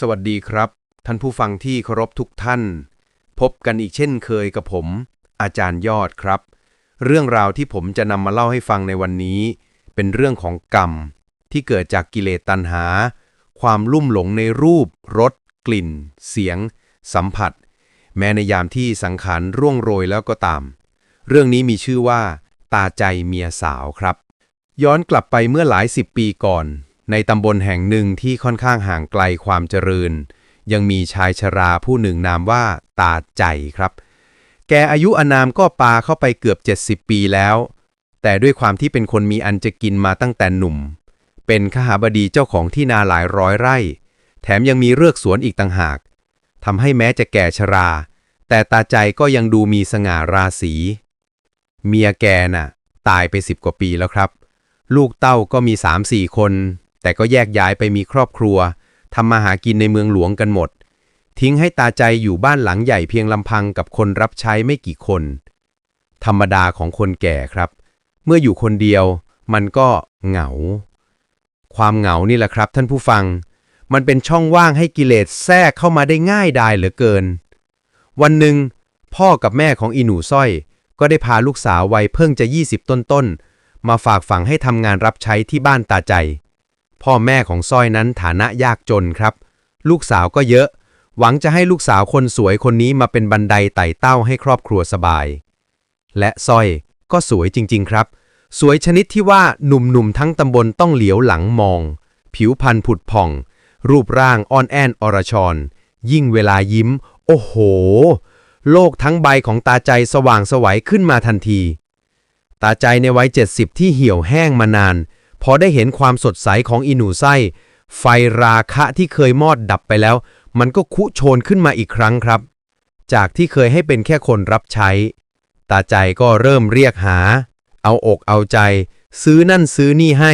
สวัสดีครับ ท่านผู้ฟังที่เคารพทุกท่าน พบกันอีกเช่นเคยกับผม อาจารย์ยอดครับ เรื่องราวที่ผมจะนำมาเล่าให้ฟังในวันนี้ เป็นเรื่องของกรรม ที่เกิดจากกิเลสตัณหา ความลุ่มหลงในรูปรสกลิ่น เสียง สัมผัส แม้ในยามที่สังขารร่วงโรยแล้วก็ตาม เรื่องนี้มีชื่อว่า ตาใจเมียสาวครับ ย้อนกลับไปเมื่อหลายสิบปีก่อน ในตำบลแห่งหนึ่งที่ค่อนข้างห่างไกลความเจริญ ยังมีชายชราผู้หนึ่งนามว่าตาใจครับ แกอายุอนามก็ปาเข้าไปเกือบ 70 ปีแล้ว แต่ด้วยความที่เป็นคนมีอันจะกินมาตั้งแต่หนุ่ม เป็นขหาบดีเจ้าของที่นาหลายร้อยไร่ แถมยังมีเรือกสวนอีกต่างหากทำให้แม้จะแก่ชรา แต่ตาใจก็ยังดูมีสง่าราศีเมียแกน่ะ ตายไปสิบกว่าปีแล้วครับ ลูกเต้าก็มีสามสี่คน แต่ก็แยกย้ายไปมีครอบครัวทำมาหากินในเมืองหลวงกันหมด ทิ้งให้ตาใจอยู่บ้านหลังใหญ่เพียงลำพังกับคนรับใช้ไม่กี่คน ธรรมดาของคนแก่ครับ เมื่ออยู่คนเดียว มันก็เหงา ความเหงานี่แหละครับ ท่านผู้ฟัง มันเป็นช่องว่างให้กิเลสแทรกเข้ามาได้ง่ายดายเหลือเกิน วันหนึ่งพ่อกับแม่ของอีหนูสร้อย ก็ได้พาลูกสาววัยเพิ่งจะ 20 ต้นๆ มาฝากฝังให้ทำงานรับใช้ที่บ้านตาใจ พ่อแม่ของสร้อยนั้นฐานะยากจนครับ ลูกสาวก็เยอะ หวังจะให้ลูกสาวคนสวยคนนี้มาเป็นบันไดไต่เต้าให้ครอบครัวสบาย และสร้อยก็สวยจริง ๆ ครับ สวยชนิดที่ว่าหนุ่มๆทั้งตำบลต้องเหลียวหลังมอง ผิวพรรณผุดผ่อง รูปร่างอ่อนแอนอรชร ยิ่งเวลายิ้ม โอ้โห โลกทั้งใบของตาใจสว่างสวัยขึ้นมาทันที ตาใจในวัย70ที่เหี่ยวแห้งมานาน พอได้เห็นความสดใสของอีหนูไส้ไฟราคะที่เคยมอดดับไปแล้ว มันก็คุโชนขึ้นมาอีกครั้งครับ จากที่เคยให้เป็นแค่คนรับใช้ ตาใจก็เริ่มเรียกหา เอาอกเอาใจ ซื้อนั่นซื้อนี่ให้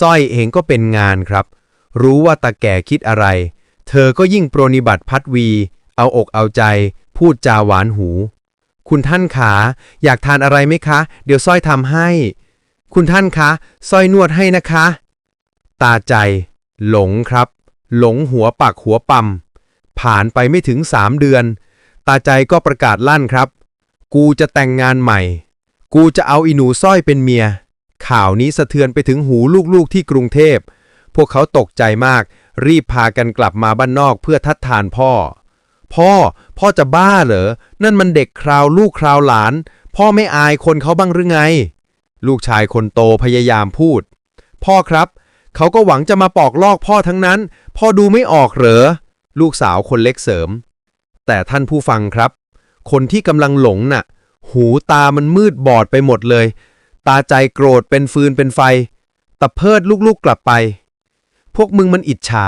สร้อยเองก็เป็นงานครับ รู้ว่าตาแก่คิดอะไร เธอก็ยิ่งโปรนิบัติพัดวี เอาอกเอาใจ พูดจาหวานหู คุณท่านขา อยากทานอะไรไหมคะ เดี๋ยวสร้อยทำให้ คุณท่านคะสร้อยนวดให้นะคะ ตาใจ หลงครับ หลงหัวปักหัวปั๊มผ่านไปไม่ถึงสามเดือน ตาใจก็ประกาศลั่นครับ กูจะแต่งงานใหม่ กูจะเอาอีหนูสร้อยเป็นเมีย ข่าวนี้สะเทือนไปถึงหูลูกๆที่กรุงเทพ พวกเขาตกใจมาก รีบพากันกลับมาบ้านนอกเพื่อทัดทานพ่อ พ่อ พ่อจะบ้าเหรอ นั่นมันเด็กคราวลูกคราวหลาน พ่อไม่อายคนเขาบ้างหรือไง ลูกชายคนโตพยายามพูด พ่อครับ เขาก็หวังจะมาปอกลอกพ่อทั้งนั้น พ่อดูไม่ออกเหรอ ลูกสาวคนเล็กเสริม แต่ท่านผู้ฟังครับ คนที่กำลังหลงน่ะ หูตามันมืดบอดไปหมดเลย ตาใจโกรธเป็นฟืนเป็นไฟตะเพิดลูกๆกลับไป พวกมึงมันอิจฉา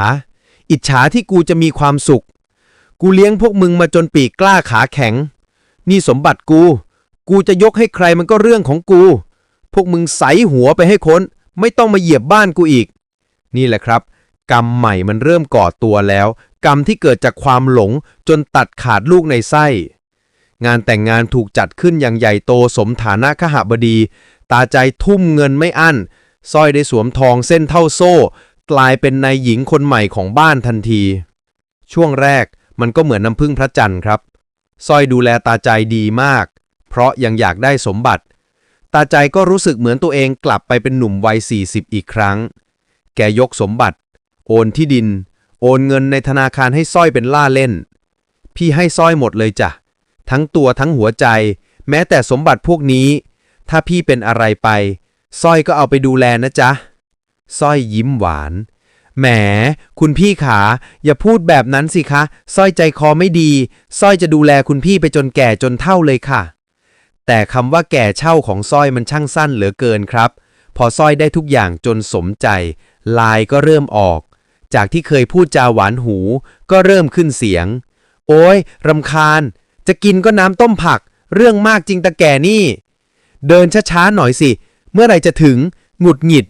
อิจฉาที่กูจะมีความสุข กูเลี้ยงพวกมึงมาจนปีกกล้าขาแข็ง นี่สมบัติกู กูจะยกให้ใครมันก็เรื่องของกู พวกมึงใสหัวไปให้ค้น ไม่ต้องมาเหยียบบ้านกูอีก นี่แหละครับ กรรมใหม่มันเริ่มก่อตัวแล้ว กรรมที่เกิดจากความหลงจนตัดขาดลูกในไส้ งานแต่งงานถูกจัดขึ้นอย่างใหญ่โตสมฐานะขหบดี ตาใจทุ่มเงินไม่อั้นสร้อยได้สวมทองเส้นเท่าโซ่ กลายเป็นนายหญิงคนใหม่ของบ้านทันที ช่วงแรกมันก็เหมือนน้ำพึ่งพระจันทร์ครับสร้อยดูแลตาใจดีมาก เพราะยังอยากได้สมบัติ ตาใจก็รู้สึกเหมือนตัวเองกลับไปเป็นหนุ่มวัย 40 อีกครั้ง แกยกสมบัติ โอนที่ดิน โอนเงินในธนาคารให้สร้อยเป็นล่าเล่น พี่ให้สร้อยหมดเลยจ้ะ ทั้งตัวทั้งหัวใจ แม้แต่สมบัติพวกนี้ ถ้าพี่เป็นอะไรไปสร้อยก็เอาไปดูแลนะจ๊ะสร้อยยิ้มหวาน แหม คุณพี่ขา อย่าพูดแบบนั้นสิคะสร้อยใจคอไม่ดีสร้อยจะดูแลคุณพี่ไปจนแก่จนเท่าเลยค่ะ แต่คำว่าแก่เช่าของสร้อยมันช่างสั้นเหลือเกินครับ พอสร้อยได้ทุกอย่างจนสมใจ ลายก็เริ่มออก จากที่เคยพูดจาหวานหู ก็เริ่มขึ้นเสียง โอ้ยรำคาญ จะกินก็น้ำต้มผัก เรื่องมากจริงตะแก่นี่ เดินช้าๆหน่อยสิ เมื่อไรจะถึงหงุดหงิด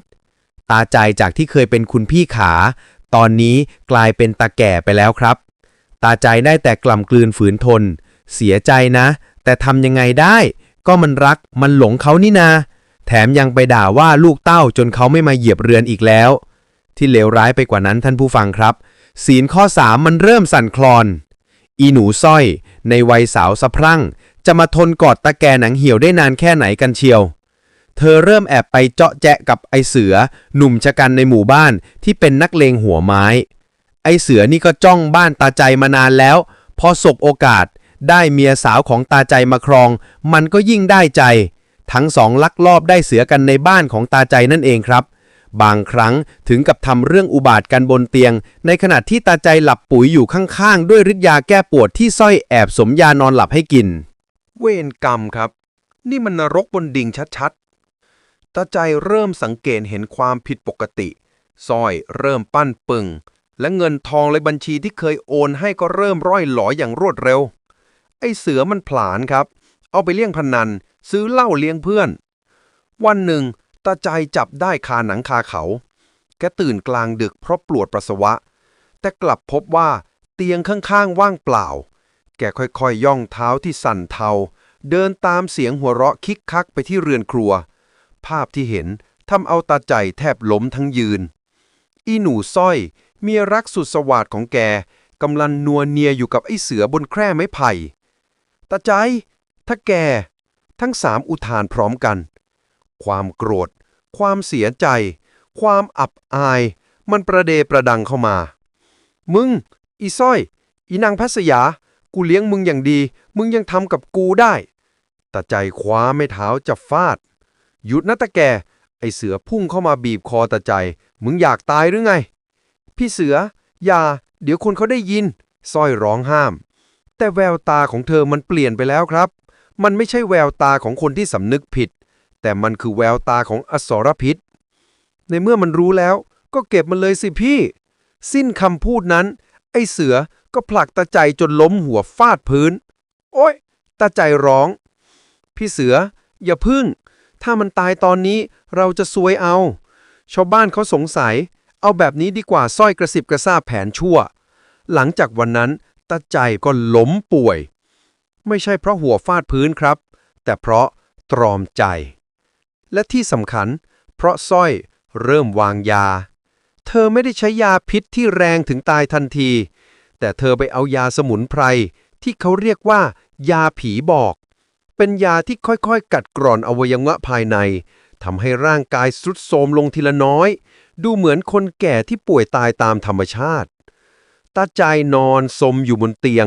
ตาใจจากที่เคยเป็นคุณพี่ขา ตอนนี้กลายเป็นตาแก่ไปแล้วครับ ตาใจได้แต่กล่ำกลืนฝืนทน เสียใจนะ แต่ทำยังไงได้ ก็มันรักมันหลงเขานี่นา แถมยังไปด่าว่าลูกเต้าจนเขาไม่มาเหยียบเรือนอีกแล้ว ที่เลวร้ายไปกว่านั้นท่านผู้ฟังครับ ศีลข้อสามมันเริ่มสั่นคลอน อีหนูสร้อย ในวัยสาวสะพรั่ง จะมาทนกอดตะแกหนังเหี่ยวได้นานแค่ไหนกันเชียว เธอเริ่มแอบไปเจาะแจะกับไอเสือ หนุ่มชะกันในหมู่บ้านที่เป็นนักเลงหัวไม้ ไอเสือนี่ก็จ้องบ้านตาใจมานานแล้ว พอสบโอกาส ได้เมียสาวของตาใจมาครอง มันก็ยิ่งได้ใจ ทั้งสองลักลอบได้เสือกันในบ้านของตาใจนั่นเองครับ บางครั้งถึงกับทำเรื่องอุบาทกันบนเตียง ในขณะที่ตาใจหลับปุ๋ยอยู่ข้างๆ ด้วยฤทธิ์ยาแก้ปวดที่สร้อยแอบสมยานอนหลับให้กิน เวรกรรมครับ นี่มันนรกบนดิ่งชัดๆ ตาใจเริ่มสังเกตเห็นความผิดปกติสร้อยเริ่มปั้นปึงและเงินทองในบัญชีที่เคยโอนให้ก็เริ่มร่อยหลออย่างรวดเร็ว ไอ้เสือมันผลาญครับ เอาไปเลี้ยงพนัน ซื้อเหล้าเลี้ยงเพื่อน วันหนึ่งตาใจจับได้คาหนังคาเขา แกตื่นกลางดึกเพราะปวดปัสสาวะ แต่กลับพบว่าเตียงข้างๆ ว่างเปล่า แกค่อยๆย่องเท้าที่สั่นเทา เดินตามเสียงหัวเราะคิกคักไปที่เรือนครัว ภาพที่เห็นทำเอาตาใจแทบล้มทั้งยืน อีหนูสร้อยเมียรักสุดสวัสดของแกกำลังนัวเนียอยู่กับไอ้เสือบนแคร่ไม้ไผ่ ตาใจ ถ้าแก ทั้งสามอุทานพร้อมกัน ความโกรธ ความเสียใจ ความอับอาย มันประเดประดังเข้ามา มึง อีสร้อย อีนางพัสยา กูเลี้ยงมึงอย่างดี มึงยังทำกับกูได้ตาใจคว้าไม่เท้าจะฟาด หยุดนะตาแก ไอเสือพุ่งเข้ามาบีบคอตาใจ มึงอยากตายหรือไง พี่เสือ อย่า เดี๋ยวคนเขาได้ยินสร้อยร้องห้าม แต่แววตาของเธอมันเปลี่ยนไปแล้วครับ มันไม่ใช่แววตาของคนที่สำนึกผิด แต่มันคือแววตาของอสรพิษ ในเมื่อมันรู้แล้วก็เก็บมันเลยสิพี่ สิ้นคำพูดนั้น ไอ้เสือก็ผลักตาใจจนล้มหัวฟาดพื้น โอ๊ยตาใจร้อง พี่เสือ อย่าพึ่ง ถ้ามันตายตอนนี้เราจะซวยเอา ชาวบ้านเขาสงสัย เอาแบบนี้ดีกว่าสร้อยกระสิบกระซาบแผนชั่ว หลังจากวันนั้นาใจก็ล้มป่วย ไม่ใช่เพราะหัวฟาดพื้นครับ แต่เพราะตรอมใจ และที่สำคัญ เพราะสร้อยเริ่มวางยา เธอไม่ได้ใช้ยาพิษที่แรงถึงตายทันที แต่เธอไปเอายาสมุนไพรที่เขาเรียกว่า ยาผีบอก เป็นยาที่ค่อยๆ กัดกร่อนอวัยวะภายในทำให้ร่างกายสุดโทรมลงทีละน้อย ดูเหมือนคนแก่ที่ป่วยตายตามธรรมชาติ ตาใจนอนสมอยู่บนเตียง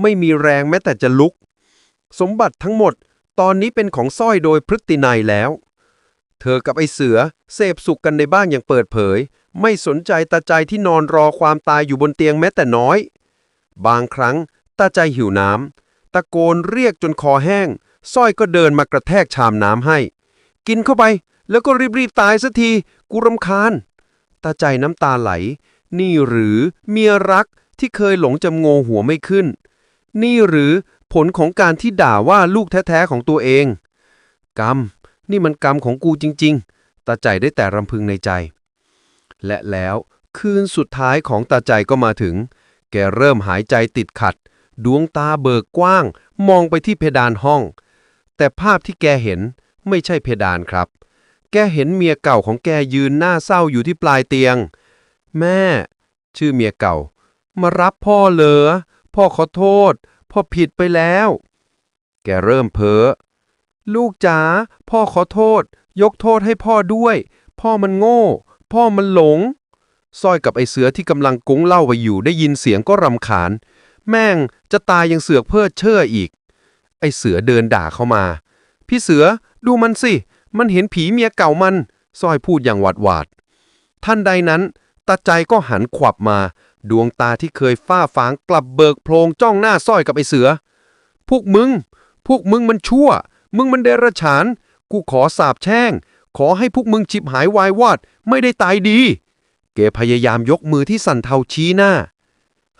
ไม่มีแรงแม้แต่จะลุก สมบัติทั้งหมดตอนนี้เป็นของสร้อยโดยพฤตินัยแล้ว เธอกับไอเสือเสพสุขกันในบ้านอย่างเปิดเผย ไม่สนใจตาใจที่นอนรอความตายอยู่บนเตียงแม้แต่น้อย บางครั้งตาใจหิวน้ำตะโกนเรียกจนคอแห้งสร้อยก็เดินมากระแทกชามน้ำให้ กินเข้าไปแล้วก็รีบๆตายสักที กูรำคาญตาใจน้ำตาไหล นี่หรือเมียรักที่เคยหลงจำโงหัวไม่ขึ้น นี่หรือผลของการที่ด่าว่าลูกแท้ๆของตัวเอง กรรม นี่มันกรรมของกูจริง ๆ ตาใจได้แต่รำพึงในใจ และแล้วคืนสุดท้ายของตาใจก็มาถึง แกเริ่มหายใจติดขัด ดวงตาเบิกกว้าง มองไปที่เพดานห้อง แต่ภาพที่แกเห็นไม่ใช่เพดานครับ แกเห็นเมียเก่าของแกยืนหน้าเศร้าอยู่ที่ปลายเตียง แม่ ชื่อเมียเก่า มารับพ่อเหรอพ่อขอโทษ พ่อผิดไปแล้ว แกเริ่มเพ้อ ลูกจ๋า พ่อขอโทษ ยกโทษให้พ่อด้วย พ่อมันโง่ พ่อมันหลงสร้อยกับไอเสือที่กำลังกุ้งเล่าไปอยู่ได้ยินเสียงก็รำคาญ แม่งจะตายยังเสือกเพิดเชื่ออีก ไอเสือเดินด่าเข้ามา พี่เสือดูมันสิ มันเห็นผีเมียเก่ามันสร้อยพูดอย่างหวาดหวาด ท่านใดนั้น ตาใจก็หันขวับมา ดวงตาที่เคยฝ้าฟางกลับเบิกโพลงจ้องหน้าสร้อยกับไอเสือ พวกมึง พวกมึงมันชั่ว มึงมันเดรัจฉาน กูขอสาบแช่ง ขอให้พวกมึงฉิบหายวายวอด ไม่ได้ตายดี เกพยายามยกมือที่สั่นเทาชี้หน้า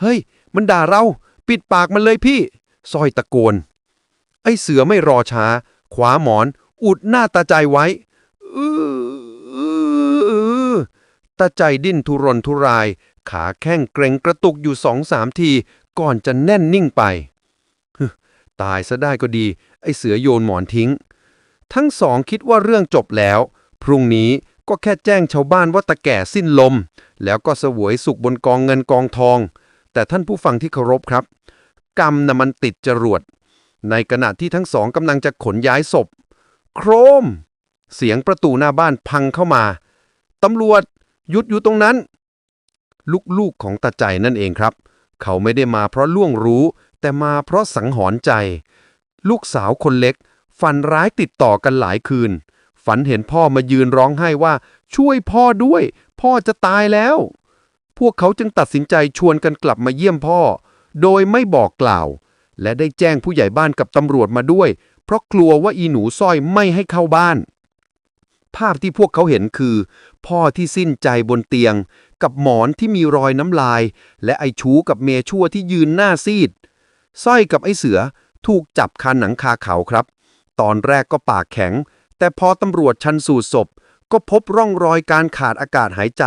เฮ้ย มันด่าเรา ปิดปากมันเลยพี่สร้อยตะโกน ไอเสือไม่รอช้าคว้าหมอน อุดหน้าตาใจไว้ อื้อ ตาใจดิ้นทุรนทุราย ขาแข้งเกร็งกระตุกอยู่สองสามที ก่อนจะแน่นนิ่งไป ตายซะได้ก็ดี ไอเสือโยนหมอนทิ้ง ทั้งสองคิดว่าเรื่องจบแล้ว พรุ่งนี้ก็แค่แจ้งชาวบ้านว่าตาแก่สิ้นลม แล้วก็สวยสุขบนกองเงินกองทอง แต่ท่านผู้ฟังที่เคารพครับ กรรมน่ะมันติดจรวด ในขณะที่ทั้งสองกำลังจะขนย้ายศพ โครม เสียงประตูหน้าบ้านพังเข้ามาตำรวจ หยุดอยู่ตรงนั้น ลูกๆของตาใจนั่นเองครับ เขาไม่ได้มาเพราะล่วงรู้ แต่มาเพราะสังหรณ์ใจ ลูกสาวคนเล็ก ฝันร้ายติดต่อกันหลายคืน ฝันเห็นพ่อมายืนร้องไห้ว่า ช่วยพ่อด้วย พ่อจะตายแล้ว พวกเขาจึงตัดสินใจชวนกันกลับมาเยี่ยมพ่อ โดยไม่บอกกล่าว และได้แจ้งผู้ใหญ่บ้านกับตำรวจมาด้วย เพราะกลัวว่าอีหนูสร้อยไม่ให้เข้าบ้าน ภาพที่พวกเขาเห็นคือ พ่อที่สิ้นใจบนเตียง กับหมอนที่มีรอยน้ำลาย และไอชูกับเมชั่วที่ยืนหน้าซีดสร้อยกับไอเสือถูกจับคาหนังคาเขาครับ ตอนแรกก็ปากแข็ง แต่พอตำรวจชันสูตรศพ ก็พบร่องรอยการขาดอากาศหายใจ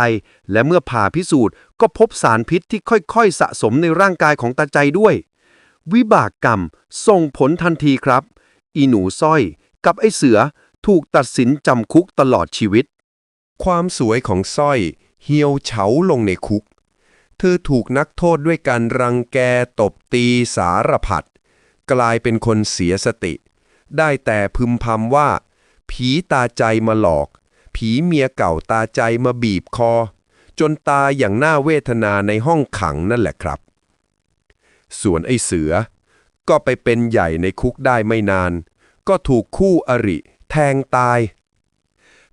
และเมื่อผ่าพิสูจน์ ก็พบสารพิษที่ค่อยๆ สะสมในร่างกายของตาใจด้วย วิบากกรรมส่งผลทันทีครับ อีหนูสร้อย กับไอเสือ ถูกตัดสินจำคุกตลอดชีวิต ความสวยของสร้อย เหี่ยวเฉาลงในคุก เธอถูกนักโทษด้วยการรังแกตบตีสารพัดกลายเป็นคนเสียสติ ได้แต่พึมพำว่า ผีตาใจมาหลอก ผีเมียเก่าตาใจมาบีบคอ จนตายอย่างน่าเวทนาในห้องขังนั่นแหละครับ ส่วนไอ้เสือ ก็ไปเป็นใหญ่ในคุกได้ไม่นาน ก็ถูกคู่อริ แทงตาย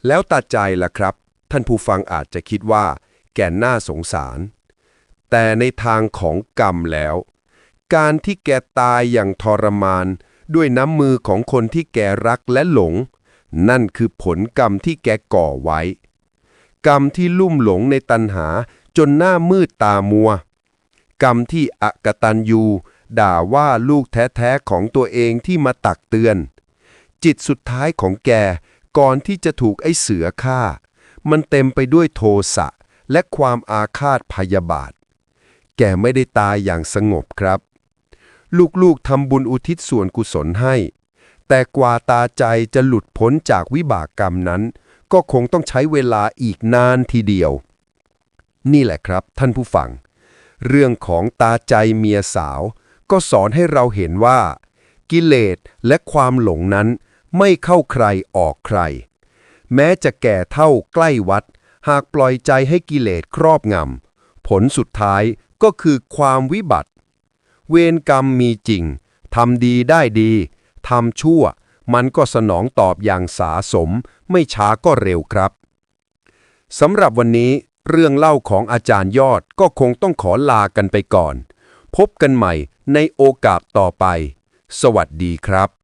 แล้วตัดใจล่ะครับ ท่านผู้ฟังอาจจะคิดว่า แกน่าสงสาร แต่ในทางของกรรมแล้ว การที่แกตายอย่างทรมานด้วยน้ำมือของคนที่แกรักและหลง นั่นคือผลกรรมที่แกก่อไว้ กรรมที่ลุ่มหลงในตัณหาจนหน้ามืดตามัว กรรมที่อกตันยูด่าว่าลูกแท้ๆของตัวเองที่มาตักเตือน จิตสุดท้ายของแกก่อนที่จะถูกไอ้เสือฆ่า มันเต็มไปด้วยโทสะและความอาฆาตพยาบาท แกไม่ได้ตายอย่างสงบครับ ลูกๆทำบุญอุทิศส่วนกุศลให้ แต่กว่าตาใจจะหลุดพ้นจากวิบากกรรมนั้น ก็คงต้องใช้เวลาอีกนานทีเดียว นี่แหละครับท่านผู้ฟัง เรื่องของตาใจเมียสาว ก็สอนให้เราเห็นว่า กิเลสและความหลงนั้น ไม่เข้าใครออกใคร แม้จะแก่เท่าใกล้วัด หากปล่อยใจให้กิเลสครอบงำ ผลสุดท้ายก็คือความวิบัติ เวรกรรมมีจริง ทำดีได้ดี ทำชั่ว มันก็สนองตอบอย่างสาสม ไม่ช้าก็เร็วครับ สำหรับวันนี้เรื่องเล่าของอาจารย์ยอดก็คงต้องขอลากันไปก่อน พบกันใหม่ในโอกาสต่อไป สวัสดีครับ